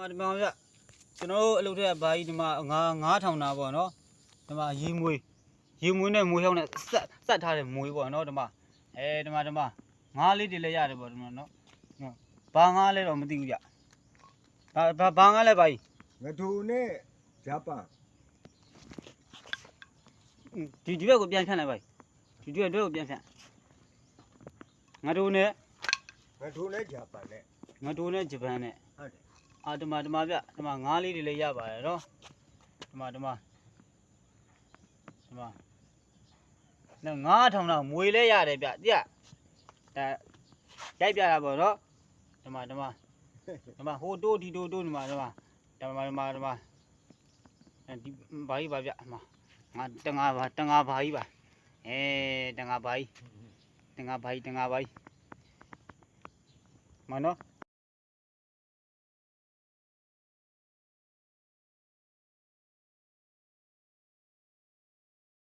မှာဒီမှာဗျကျွန်တော်တို့အလုပ်ထက်ကဘာကြီးဒီမှာငါးငါးထောင်တာပေါ့နော်ဒီမှာရေမွေးရေမွေးနဲ့မွေးဟောင်းနဲ့ဆက်ဆက်ထားတဲ့မွေးပေါ့နော်ဒီမှာအဲဒီမှာဒီမှာငါးလေးတွေလည်းရတယ်ပေါ့ဒီမှာနော်ဘာငါးလဲတော့မသိဘူးဗျဘာဘာဘာငါးလဲဘာကြီးငဒူနဲ့ဂျပန်ဒီဒီဘက်ကိုပြန်ဖြန့်လိုက်ပါဒီဒီဘက်ကိုပြန်ဖြန့်ငါတို့နဲ့ငဒူနဲ့ဂျပန်နဲ့ငါတို့နဲ့ဂျပန်နဲ့ဟုတ်တယ် အာဒီမှာဒီမှာဗျဒီမှာငါးလေးတွေလည်းရပါတယ်နော်ဒီမှာဒီမှာဒီမှာနော်ငါးထောင်တော့မွေလဲရတယ်ဗျတိရဒါရိုက်ပြတာပေါ့နော်ဒီမှာဒီမှာဒီမှာဟိုတိုးဒီတိုးတိုးဒီမှာဒီမှာဒီမှာဒီမှာဒီမှာအဲဒီဘာကြီးပါဗျဒီမှာငါတငါပါတငါဘာကြီးပါအဲတငါဘာကြီးတငါဘာကြီးတငါဘာကြီးမနော်